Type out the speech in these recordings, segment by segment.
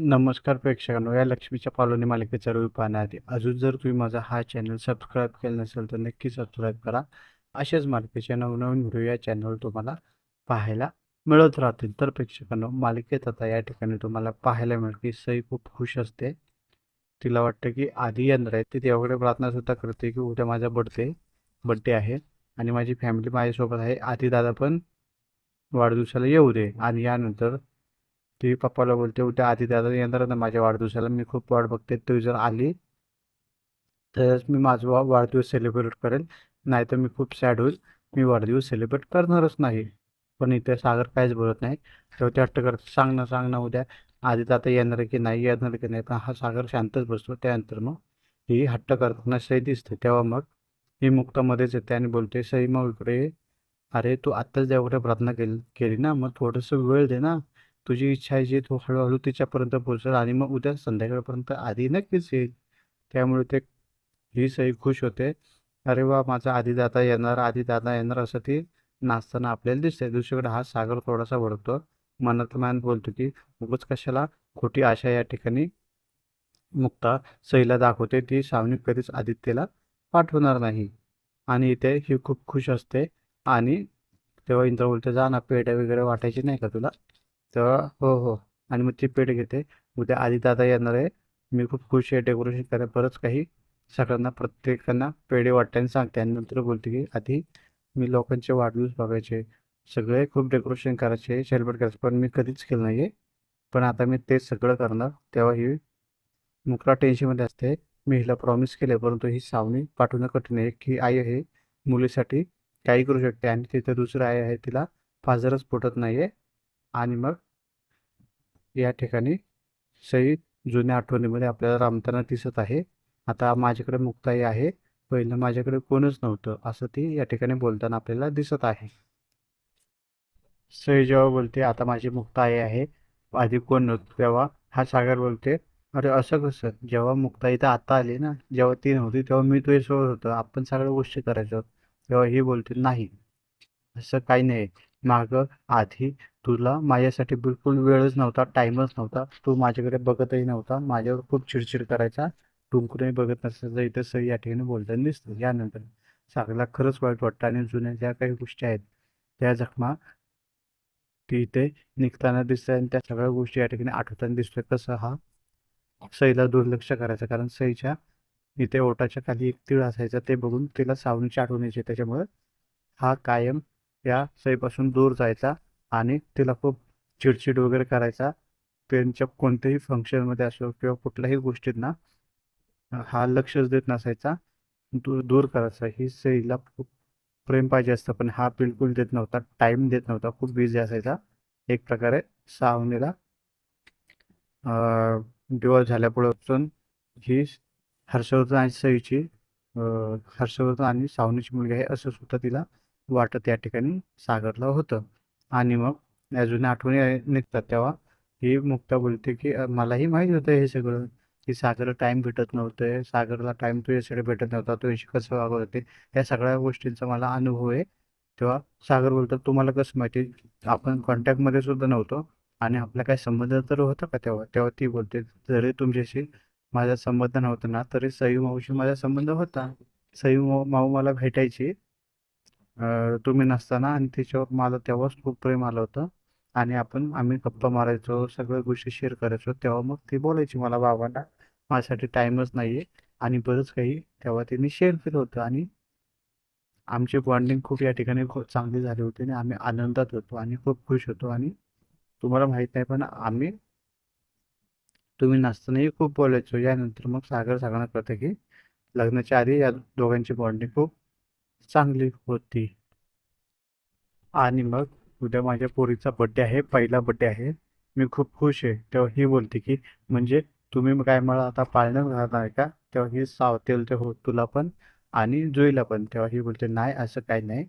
नमस्कार प्रेक्षकांनो या लक्ष्मीच्या पालोनी मालिकेचा रिव्ह्यू पाहण्याआधी अजून जर तुम्ही माझा हा चॅनल सबस्क्राईब केला नसेल तर नक्की सबस्क्राईब करा. अशाच मालिकेचे नवनवीन व्हिडिओ या चॅनलवर तुम्हाला पाहायला मिळत राहतील. तर प्रेक्षकांनो मालिकेत आता या ठिकाणी तुम्हाला पाहायला मिळते की सई खूप खुश असते. तिला वाटतं की आधी येणार आहे. ती देवाकडे प्रार्थनासुद्धा करते की उद्या माझा बड्डे बड्डे आहे आणि माझी फॅमिली माझ्यासोबत आहे. आधी दादा पण वाढदिवसाला येऊ दे आणि यानंतर ती पप्पाला बोलते उद्या आधी दादा येणार ना माझ्या वाढदिवसाला. मी खूप वाट बघते. तू जर आली तरच मी माझा वा- वाढदिवस सेलिब्रेट करेल नाही तर मी खूप सॅड होईल. मी वाढदिवस सेलिब्रेट करणारच नाही. पण इथे सागर काहीच बोलत नाही. तेव्हा ते हट्ट करत सांग ना सांग ना उद्या आधी दादा येणार की नाही येणार की नाही? पण हा सागर शांतच बसतो. त्यानंतर मग ही हट्ट करताना सई दिसते. तेव्हा मग ही मुक्तामध्येच येते आणि बोलते सई मग इकडे अरे तू आत्ताच देवाकडे प्रार्थना केली केली ना? मग थोडंसं वेळ दे ना. तुझी इच्छा आहे जी तू हळूहळू तिच्यापर्यंत पोहोचेल आणि मग उद्या संध्याकाळपर्यंत आधी नक्कीच येईल. त्यामुळे ते ही सई खुश होते. अरे वा माझा आधी दादा येणार आधी दादा येणार असं ती नाचताना आपल्याला दिसते दुसरीकडे हा सागर थोडासा वळतो. मनात मनात बोलतो की उगच कशाला खोटी आशा या ठिकाणी मुक्ता सईला दाखवते. ती सावनी कधीच आदित्यला पाठवणार नाही. आणि इथे ही खूप खुश असते. आणि तेव्हा इंद्र बोलते जा ना पेढ्या वगैरे वाटायची नाही का तुला? तेव्हा हो हो. आणि मग ती पेट घेते. उद्या आधी दादा येणार आहे. मी खूप खुश आहे डेकोरेशन करा बरंच काही सगळ्यांना प्रत्येकांना पेढे वाटताना सांगते. आणि नंतर बोलते की आधी मी लोकांचे वाढदिवस बघायचे. सगळे खूप डेकोरेशन करायचे सेलिब्रेट करायचे. पण मी कधीच केलं नाही आहे पण आता मी ते सगळं करणार. तेव्हा ही मुकला टेन्शनमध्ये असते. मी हिला प्रॉमिस केले परंतु ही सावणी पाठवणं कठीण आहे. की आई आहे. मुलीसाठी काही करू शकते. आणि तिथे दुसरं आई आहे. तिला फाजरच फुटत नाही आहे आणि मग या ठिकाणी सई जुन्या आठवणीमध्ये आपल्याला रामताना दिसत आहे. आता माझ्याकडे मुक्ताई आहे. पहिलं माझ्याकडे कोणच नव्हतं असं ती या ठिकाणी बोलताना आपल्याला दिसत आहे. सई जेव्हा बोलते आता माझी मुक्ताई आहे आधी कोण नव्हतं? तेव्हा हा सागर बोलते अरे असं कसं? जेव्हा मुक्ताई तर आता आली ना जेव्हा ती नव्हती तेव्हा मी तुझ्यासोबत होतो. आपण सगळ्या गोष्टी करायचो. तेव्हा ही बोलते नाही असं काही नाही. मागं आधी तुला माझ्यासाठी बिलकुल वेळच नव्हता टाईमच नव्हता. तू माझ्याकडे बघतही नव्हता. माझ्यावर खूप चिडचिड करायचा. टुंकूनही बघत नसल्याचं इथं सही या ठिकाणी बोलताना दिसतं. यानंतर सागरला खरंच वाईट वाटतं आणि जुन्या ज्या काही गोष्टी आहेत त्या जखमा ती इथे निघताना दिसतात आणि त्या सगळ्या गोष्टी या ठिकाणी आठवताना दिसतोय. कसं हा सईला दुर्लक्ष करायचं. कारण सईच्या इथे ओटाच्या खाली एक तीळ असायचा. ते बघून तिला सावणीची आठवण यायची. त्याच्यामुळे हा कायम या सईपासून दूर जायचा. आणि तिला खूप चिडचिड वगैरे करायचा. त्यांच्या कोणत्याही फंक्शनमध्ये असो किंवा कुठल्याही गोष्टींना हा लक्षच देत नसायचा. दूर दूर करायचा. ही सईला खूप प्रेम पाहिजे असतं पण हा बिलकुल देत नव्हता. टाईम देत नव्हता. खूप बिझी असायचा. एक प्रकारे सावनीला डिवॉर्स झाल्यापुढं ही हर्षवर्धन आणि सईची हर्षवर्धन आणि सावनीची मुलगी आहे असं सुद्धा तिला वाटत या ठिकाणी सागरला होतं. आणि मग या जुन्या आठवणी आहे- निघतात तेव्हा. ही मुक्ता बोलते की मलाही माहीत होतं हे सगळं की सागरला टाईम भेटत नव्हतं सागरला टाईम तुझ्यासाठी भेटत नव्हता तो याशी कसं वागत होते? या सगळ्या गोष्टींचा मला अनुभव आहे. तेव्हा सागर बोलतो तुम्हाला कसं माहिती? आपण कॉन्टॅक्टमध्ये सुद्धा नव्हतो आणि आपला काय संबंध तर होता का तेव्हा? तेव्हा ती बोलते जरी तुमच्याशी माझा संबंध नव्हता ना तरी सई माऊशी माझा संबंध होता. सई माऊ माऊ मला भेटायची. तुम्ही नसताना आणि त्याच्यावर मला तेव्हाच खूप प्रेम आलं होतं. आणि आपण आम्ही गप्पा मारायचो सगळ्या गोष्टी शेअर करायचो. तेव्हा मग ती बोलायची मला बाबांना माझ्यासाठी टाईमच नाही आहे आणि बरंच काही तेव्हा तिने शेअर केलं होतं. आणि आमची बॉन्डिंग खूप या ठिकाणी खूप चांगली झाली होती आणि आम्ही आनंदात होतो आणि खूप खुश होतो. आणि तुम्हाला माहीत नाही पण आम्ही तुम्ही नसतानाही खूप बोलायचो. यानंतर मग सागर सांगणं कळतं की लग्नाच्या आधी या दोघांची बॉन्डिंग खूप चांगली होती. आणि मग उद्या माझ्या पोरीचा बड्डे आहे पहिला बड्डे आहे. मी खूप खुश आहे. तेव्हा ही बोलते की म्हणजे तुम्ही काय मला आता पाळणं घालणार आहे का? तेव्हा ही सावतेल ते हो तुला पण आणि जुईला पण. तेव्हा ही बोलते नाही असं काही नाही.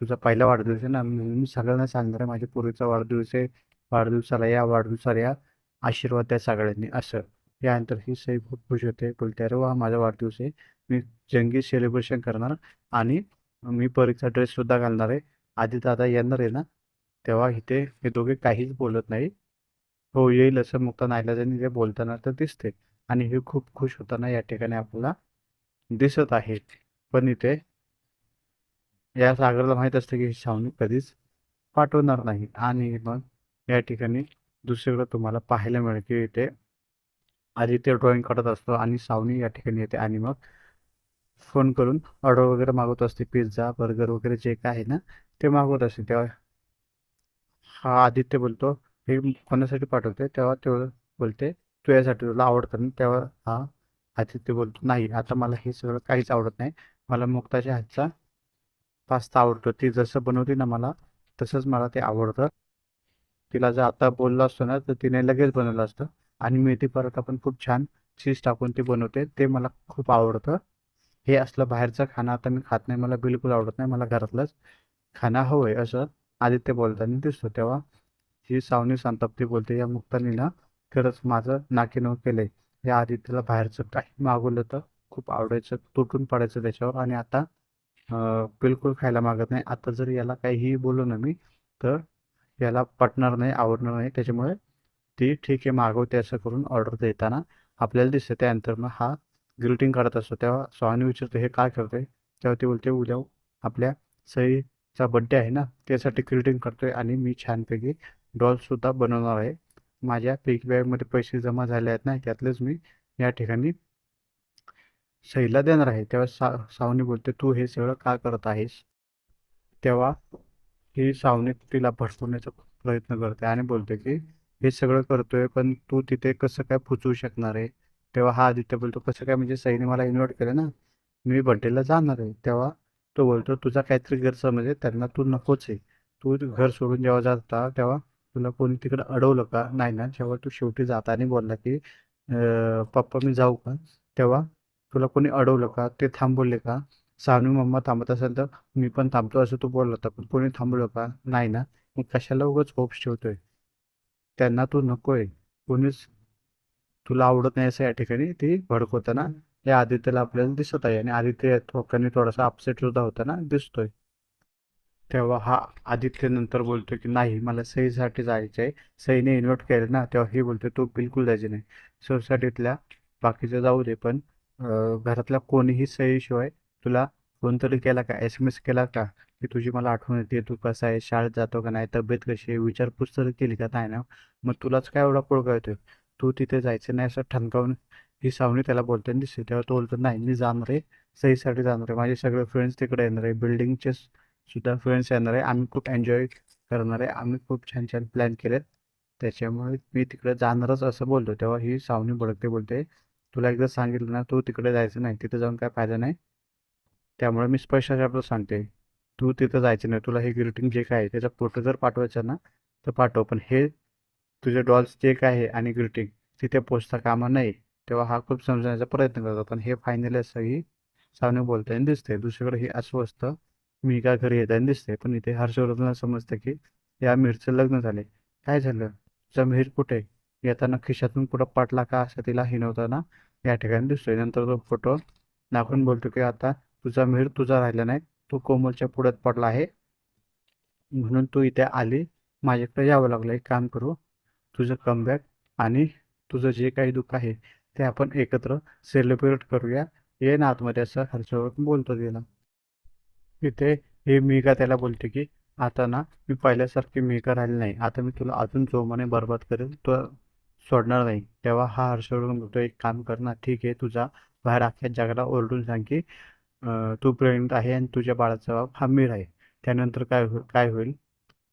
तुझा पहिला वाढदिवस आहे ना म्हणून मी सगळ्यांना सांगणार आहे माझ्या पोरीचा वाढदिवस आहे. वाढदिवसाला या वाढदिवसाला या. आशीर्वाद द्या सगळ्यांनी. असं. यानंतर ही सई खूप खुश होते बोलते अरे वा माझा वाढदिवस आहे. मी जंगी सेलिब्रेशन करणार आणि मी परीक्षा ड्रेससुद्धा घालणार आहे. आधी दादा येणार आहे ना. तेव्हा इथे हे दोघे काहीच बोलत नाही. हो येईल असं मुक्ता नाईलाजाने ते बोलताना तर दिसते. आणि हे खूप खुश होताना या ठिकाणी आपल्याला दिसत आहे. पण इथे या सागरला माहीत असतं की ही कधीच पाठवणार नाही. आणि मग या ठिकाणी दुसरीकडे तुम्हाला पाहायला मिळेल की इथे आदित्य ड्रॉइंग करत असतो आणि सावनी या ठिकाणी येते. आणि मग फोन करून ऑर्डर वगैरे मागवत असते. पिझ्झा बर्गर वगैरे जे काय आहे ना ते मागवत असते. तेव्हा हा आदित्य बोलतो. हे कोणासाठी पाठवते? तेव्हा ते बोलते तुझ्यासाठी तुला आवडतं ना? तेव्हा हा आदित्य बोलतो नाही आता मला हे सगळं काहीच आवडत नाही. मला मुक्ताच्या हातचा पास्ता आवडतो. ती जसं बनवते ना मला तसंच मला ते आवडतं. तिला जर आता बोललो असतो ना तर तिने लगेच बनवलं असतं. आणि मेथी परत पण खूप छान चीज टाकून ती बनवते. ते मला खूप आवडतं. हे असलं बाहेरचं खाणं आता मी खात नाही मला बिलकुल आवडत नाही मला घरातलंच खाणं हवं आहे असं आदित्य बोलताना दिसतो तेव्हा. ही सावनी संतप्ती बोलते या मुक्तानीनं खरंच माझं नाकीनऊ केलंय. या आदित्यला बाहेरचं काही मागवलं तर खूप आवडायचं तुटून पडायचं त्याच्यावर आणि आता बिलकुल खायला मागत नाही. आता जर याला काहीही बोललो ना मी तर याला पटणार नाही आवडणार नाही. त्याच्यामुळे ती ठीक आहे मागवते असं करून ऑर्डर देताना. आपल्याला दिसते त्यानंतर मग हा ग्रीटिंग करत असतो तेव्हा स्वामी विचारतो हे काय करते तेव्हा ती बोलते उद्या आपल्या सईचा बड्डे आहे ना त्यासाठी ग्रीटिंग करतोय आणि मी छानपैकी डॉलसुद्धा बनवणार आहे. माझ्या पिक बॅगमध्ये पैसे जमा झाले आहेत ना त्यातलेच मी या ठिकाणी सईला देणार आहे. तेव्हा सा सावनी बोलते तू हे सगळं का करत आहेस? तेव्हा ही सावनी तिला भडकवण्याचा प्रयत्न करते आणि बोलते की हे सगळं करतोय पण तू तिथे कसं काय पुचवू शकणार आहे? तेव्हा हा आदित्य बोलतो कसं काय म्हणजे सईने मला इन्व्हाइट केलं ना? मी बड्डेला जाणार आहे. तेव्हा तो बोलतो तुझा काहीतरी गैरसमज आहे त्यांना तू नकोच आहे. तू घर सोडून जेव्हा जाता तेव्हा तुला कोणी तिकडं अडवलं का? नाही ना जेव्हा तू शेवटी जाताना बोलला की पप्पा मी जाऊ का? तेव्हा तुला कोणी अडवलं का? ते थांबवले का? सानू मम्मा थांबत असेल तर मी पण थांबतो असं तू बोलला होता पण कोणी थांबलो का? नाही ना मी कशाला उगाच होप्स ठेवतोय? त्यांना तू नकोय. कोणीच तुला आवडत नाही असं या ठिकाणी ती भडकवताना या आदित्यला आपल्याला दिसत आहे आणि आदित्य या ठोकाने थोडासा अपसेट सुद्धा होताना दिसतोय. तेव्हा हा आदित्य नंतर बोलतोय की नाही मला सहीसाठी जायचं आहे. सईने इन्व्हाइट केलं ना तेव्हा हे बोलतोय तू बिलकुल जायचे नाही. सोसायटीतल्या बाकीचं जाऊ दे पण घरातल्या कोणीही सहीशिवाय तुला फोन तरी केला का? एस एम एस केला का? की तुझी मला आठवण येते तू कसा आहे? शाळेत जातो का नाही? तब्येत कशी आहे? विचारपूस तरी केली का? नाही ना. मग तुलाच काय एवढा पुळका येतोय? तू तिथे जायचं नाही असं ठणकावून ही सावनी त्याला बोलताना दिसते. तेव्हा तो बोलतो नाही मी जाणार आहे. सहीसाठी जाणार आहे. माझे सगळे फ्रेंड्स तिकडे येणार आहे. बिल्डिंगचे सुद्धा फ्रेंड्स येणार आहे. आम्ही खूप एन्जॉय करणार आहे. आम्ही खूप छान छान प्लॅन केलेत. त्याच्यामुळे मी तिकडे जाणारच असं बोलतो. तेव्हा ही सावनी बडकते बोलते तुला एकदा सांगितलं ना तू तिकडे जायचं नाही. तिथे जाऊन काय फायदा नाही. त्यामुळे मी स्पष्ट शब्दात सांगते तू तिथं जायचं नाही. तुला हे ग्रीटिंग जे काय आहे त्याचा फोटो जर पाठवायचा ना तर पाठव. पण हे तुझे डॉल्स जे काय आहे आणि ग्रीटिंग तिथे पोचता कामा नाही तेव्हा हा खूप समजण्याचा प्रयत्न करतो पण हे फायनली असंही सावने बोलताना दिसते दुसरीकडे हे अस्वस्थ मी का घरी येताना दिसते पण इथे हर्षवर्धनला समजतं की या मीरचं लग्न झाले काय झालं? तुझा मिहीर कुठे? येताना खिशातून कुठं पाटला का? असं तिला हिनवताना या ठिकाणी दिसतोय. नंतर तो फोटो दाखवून बोलतो की आता तुझा मिहीर तुझा राहिला नाही. तो कोमलच्या पुढ्यात पडला आहे. म्हणून तू इथे आली. माझ्याकडे यावं लागलं. एक काम करू. तुझं कमबॅक आणि तुझं जे काही दुःख आहे ते आपण एकत्र सेलिब्रेट करूया. ये ना आतमध्ये असं हर्षवर्धन बोलतो तिला. इथे हे मिका त्याला बोलते की आता ना मी पहिल्यासारखी मिका राहिली नाही. आता मी तुला अजून जोमाने बरबाद करेल. तो सोडणार नाही. तेव्हा हा हर्षवर्धन बोलतो एक काम कर ना ठीक आहे तुझा बाहेर अख्ख्या जगाला ओरडून सांग की तू प्रेग्नंट आहे आणि तुझ्या बाळाचा बाप हा मीर आहे. त्यानंतर काय होईल काय होईल?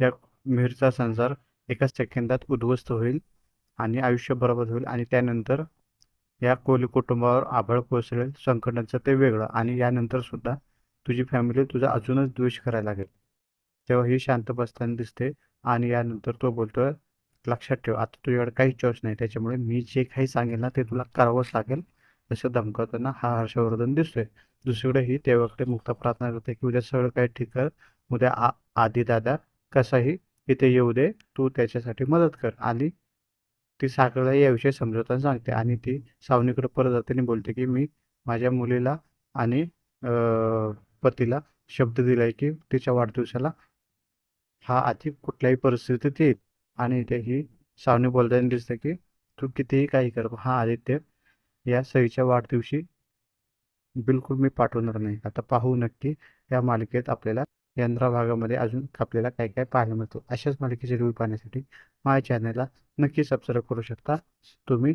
या मीरचा संसार एका सेकंदात उद्ध्वस्त होईल आणि आयुष्य बरोबर होईल आणि त्यानंतर या कोहली कुटुंबावर आभाळ कोसळेल संकटांचं ते वेगळं आणि यानंतर सुद्धा तुझी फॅमिली तुझा अजूनच द्वेष करायला लागेल. तेव्हा ही शांत बसताना दिसते आणि यानंतर तो बोलतोय लक्षात ठेव आता तुझ्याकडे काहीच चॉईस नाही. त्याच्यामुळे मी जे काही सांगेल ना ते तुला करावंच लागेल. असं धमकावताना हा हर्षवर्धन दिसतोय. दुसरीकडे ही तेव्हाकडे मुक्ता प्रार्थना करते की उद्या सगळं काही ठीक कर. उद्या आ आधी दादा कसाही इथे येऊ दे तू त्याच्यासाठी मदत कर. आणि ती साखरला याविषयी समजवताना सांगते आणि ती सावनीकडे परत जाते आणि बोलते की मी माझ्या मुलीला आणि पतीला शब्द दिलाय की तिच्या वाढदिवसाला हा आधी कुठल्याही परिस्थितीत येईल. आणि इथे ही सावनी बोलताना दिसतं की तू कितीही काही कर हा आदित्य या सईच्या वाढदिवशी बिलकुल मी पाठवणार नाही. आता पाहू नक्की या मालिकेत आपल्याला यंत्रा भागामध्ये अजून आपल्याला काय काय पाहायला मिळतो? अशाच मालिकेचे रिव्ह्यू पाहण्यासाठी माझ्या चॅनलला नक्की सबस्क्राईब करू शकता. तुम्ही